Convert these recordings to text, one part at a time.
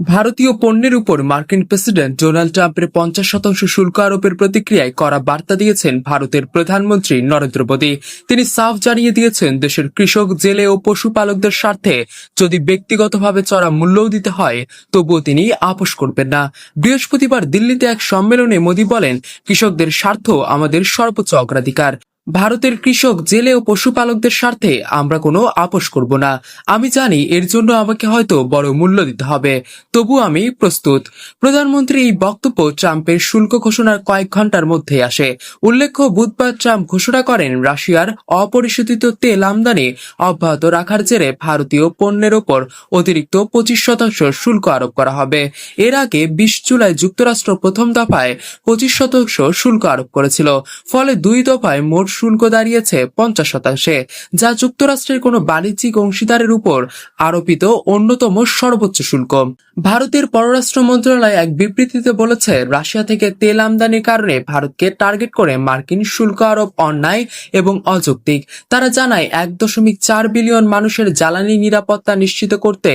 ভারতীয় পণ্যের উপর মার্কিন প্রেসিডেন্ট ডোনাল্ড ট্রাম্পের পঞ্চাশ শতাংশ শুল্ক আরোপের প্রতিক্রিয়ায় করা বার্তা দিয়েছেন ভারতের প্রধানমন্ত্রী নরেন্দ্র মোদী। তিনি সাফ জানিয়ে দিয়েছেন, দেশের কৃষক, জেলে ও পশুপালকদের স্বার্থে যদি ব্যক্তিগতভাবে চড়া মূল্যও দিতে হয়, তবুও তিনি আপোষ করবেন না। বৃহস্পতিবার দিল্লিতে এক সম্মেলনে মোদী বলেন, কৃষকদের স্বার্থ আমাদের সর্বোচ্চ অগ্রাধিকার। ভারতের কৃষক, জেলে ও পশুপালকদের স্বার্থে আমরা কোনো আপোষ করব না। আমি জানি এর জন্য আমাকে হয়তো বড় মূল্য দিতে হবে। তবু আমি প্রস্তুত। প্রধানমন্ত্রী এই বক্তব্য ট্রাম্পের শুল্ক ঘোষণার কয়েক ঘণ্টার মধ্যে আসে। উল্লেখ্য, বুধবার ট্রাম্প ঘোষণা করেন, রাশিয়ার অপরিশোধিত তেল আমদানি অব্যাহত রাখার জেরে ভারতীয় পণ্যের ওপর অতিরিক্ত পঁচিশ শতাংশ শুল্ক আরোপ করা হবে। এর আগে বিশ জুলাই যুক্তরাষ্ট্র প্রথম দফায় পঁচিশ শতাংশ শুল্ক আরোপ করেছিল। ফলে দুই দফায় মোট শুল্ক দাঁড়িয়েছে পঞ্চাশ শতাংশে, যা যুক্তরাষ্ট্রের কোনো বাণিজ্যিক অংশীদারের উপর আরোপিত অন্যতম সর্বোচ্চ শুল্ক। ভারতের পররাষ্ট্র মন্ত্রণালয় এক বিবৃতিতে বলেছে, রাশিয়া থেকে তেল আমদানির কারণে ভারতকে টার্গেট করে মার্কিন শুল্ক আরোপ অন্যায় এবং অযৌক্তিক। তারা জানায়, এক দশমিক চার বিলিয়ন মানুষের জ্বালানি নিরাপত্তা নিশ্চিত করতে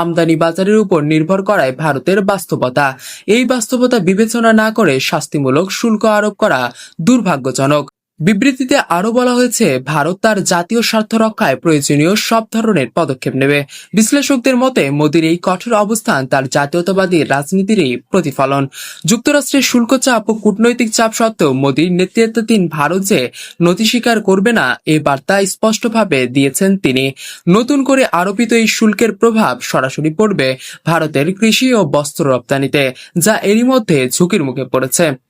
আমদানি বাজারের উপর নির্ভর করায় ভারতের বাস্তবতা। এই বাস্তবতা বিবেচনা না করে শাস্তিমূলক শুল্ক আরোপ করা দুর্ভাগ্যজনক। বিবৃতিতে আরও বলা হয়েছে, ভারত তার জাতীয় স্বার্থ রক্ষায় প্রয়োজনীয় সব ধরনের পদক্ষেপ নেবে। বিশ্লেষকদের মতে, মোদীর এই কঠোর অবস্থান তার জাতীয়তাবাদী রাজনীতিরই প্রতিফলন। যুক্তরাষ্ট্রের শুল্ক চাপ ও কূটনৈতিক চাপ সত্ত্বেও মোদীর নেতৃত্বাধীন ভারত যে নথি স্বীকার করবে না, এ বার্তা স্পষ্টভাবে দিয়েছেন তিনি। নতুন করে আরোপিত এই শুল্কের প্রভাব সরাসরি পড়বে ভারতের কৃষি ও বস্ত্র রপ্তানিতে, যা এরই মধ্যে ঝুঁকির মুখে পড়েছে।